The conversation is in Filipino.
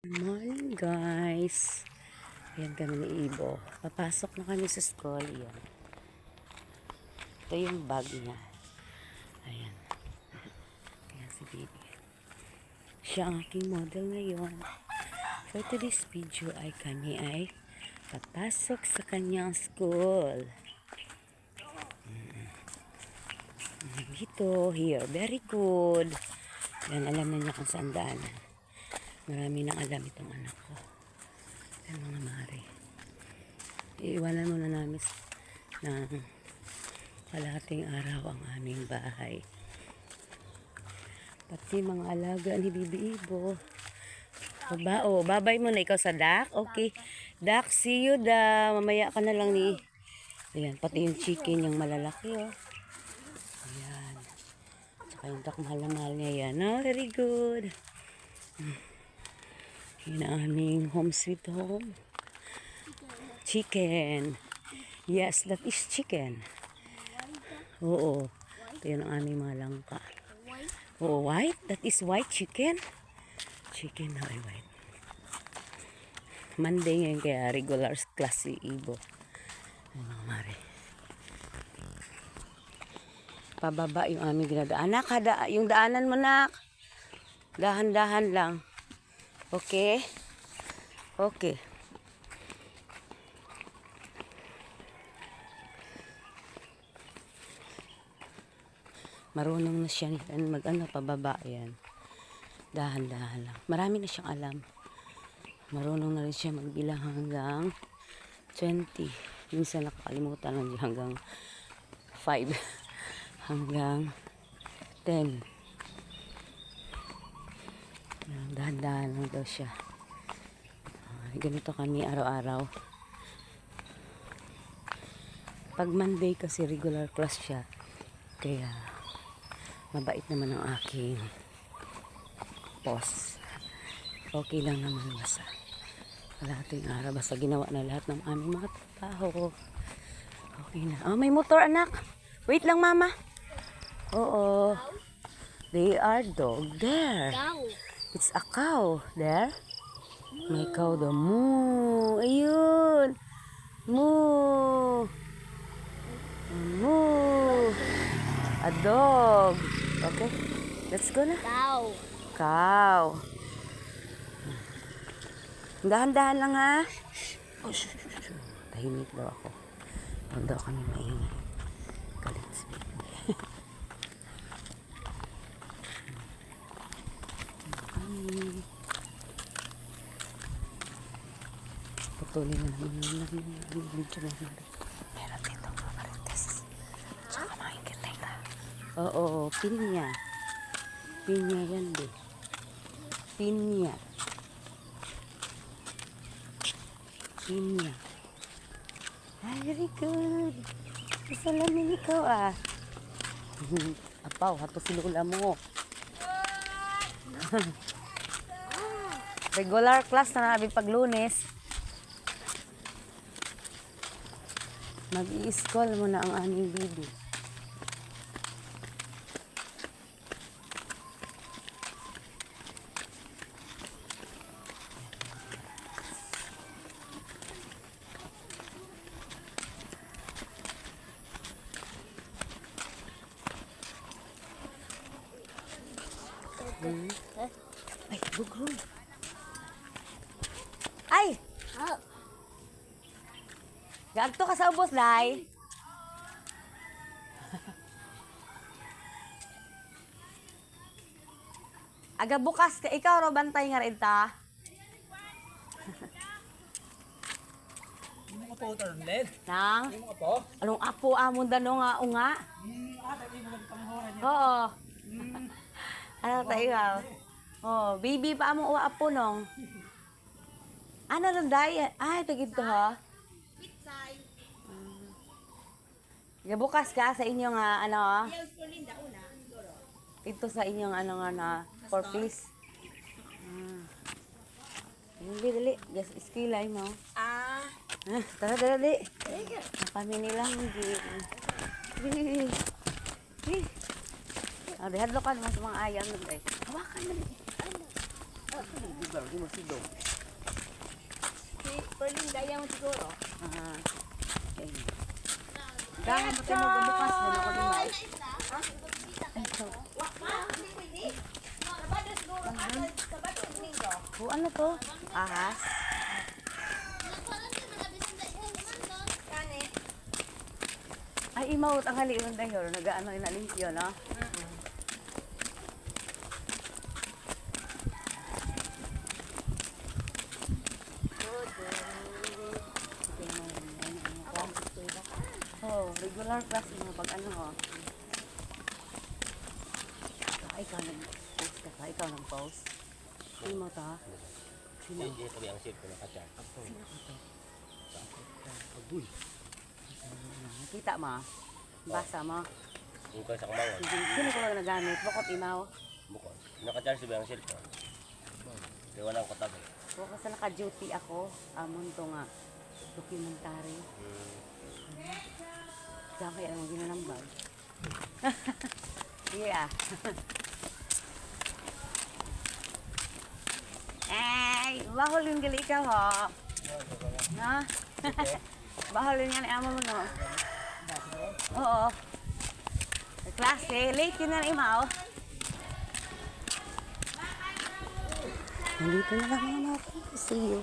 Morning guys. Ayan kami ni Ibo. Papasok na kami sa school. Ayan. Ito yung bag niya. Ayan. Ayan si baby. Siya ang aking model ngayon. For today's video ay kami ay papasok sa kanyang school. Mm. Dito, here. Very good. Yan, alam na niya kung saan daanan. Marami nang alam itong anak ko. Yan mga mare. Iiwanan muna namin ng kalahating araw ang aming bahay. Pati mga alaga ni Bibi Ibo. Baba, oh, babay mo na ikaw sa Dak. Okay. Dak, see you da. Mamaya ka na lang ni... Ayan, pati yung chicken yung malalaki, oh. Ayan. Tsaka yung Dak, mahal na mahal niya yan. Oh, very good. Yun ang aming home sweet home. Chicken. Yes, that is chicken. Oo. Ito yun ang aming mga langka. Oo, white? That is white chicken? Chicken na white. Monday ngayon kaya regular class si Ibo. Ay mga mare. Pababa yung aming ginadaan. Anak, hada, yung daanan mo nak. Dahan-dahan lang. Okay? Okay. Marunong na siya yan mag ano, pababa yan. Dahan-dahan lang. Marami na siyang alam. Marunong na rin siya magbilang hanggang 20. Minsan nakakalimutan lang hanggang 5. hanggang 10. Dahan-dahan lang daw siya. Ganito kami araw-araw. Pag Monday kasi regular class siya. Kaya mabait naman ang aking boss. Okay lang naman basta. Kalahating araw basta ginawa na lahat ng aming mga trabaho. Okay na. Oh, may motor anak. Wait lang mama. Oo. They are dog there. Cow. It's a cow. There. May cow daw. Moo. Ayun. Moo. Moo. A dog. Okay. Let's go na. Cow. Cow. Dahan-dahan lang ha. Oh. Tahimik daw ako. Huwag daw kami maingay. Galit si baby. Kami. Putulin na naman namin video na namin. Meron dito mga marites. Tsaka mga ingkitay Oo, pinya. Pinya yan, be. Pinya. Pinya. Ay, very good. Masalamin ikaw, ah. Apaw, hato si Lola mo. Regular class na nabi pag lunes. Mag-i-school mo ang aming bibi. Ay, bugroy. Ay! Oh. Gagto ka sa ubos, Day. Aga bukas ka ikaw ro bantay nga rin ta. Hindi mo po turn led. Nang Hindi mo po. anong apo amon dano nga unga. Hmm, ah, dali mo lang panghora niya. Oo. ano tayo nga? Oh, baby pa among uwa apo nong. Ano ron day? Ay, tagid to ha. Aga bukas ka sa inyong nga ano? Ito sa inyong ano nga na four piece. Ah. Dali, dali. Just iskilay mo. Ah. Ah, tara, tara, dali. Kami nilang hindi. Ah, dihadlo ka naman sa mga ayam. Hawakan mo. Di ba? Di mo sidog. Si Perlin, gaya mo siguro. Ah. Okay. Dahil mo tayo magbukas na ako din ay. Oh, ano to? Ahas? Ay, imawot ang haliwan dahil. Nagaano inalimpyo, no? Oh, regular class mo pag ano ho. Ay, ikaw nag-post ka ka? Ikaw nag-post? Sino mo to? Sino? Hindi kami ang ship ko nakatya. Sino ko to? Agoy. Nakita mo? Basa mo? Ka sa kamangon. Sino ko lang nagamit? Bukot imaw? Bukod. Nakatya siya ang ship ko. Kaya wala akong katabi. Bukas na naka-duty ako. Amon to nga. Documentary. Hmm. Diyan kaya naman ginanambag. yeah. Ay, bahol yung gali ikaw ho. Ha? bahol yun yan amo mo no. Oo. Klase, late yun na imaw. Nandito na lang naman ako. See you.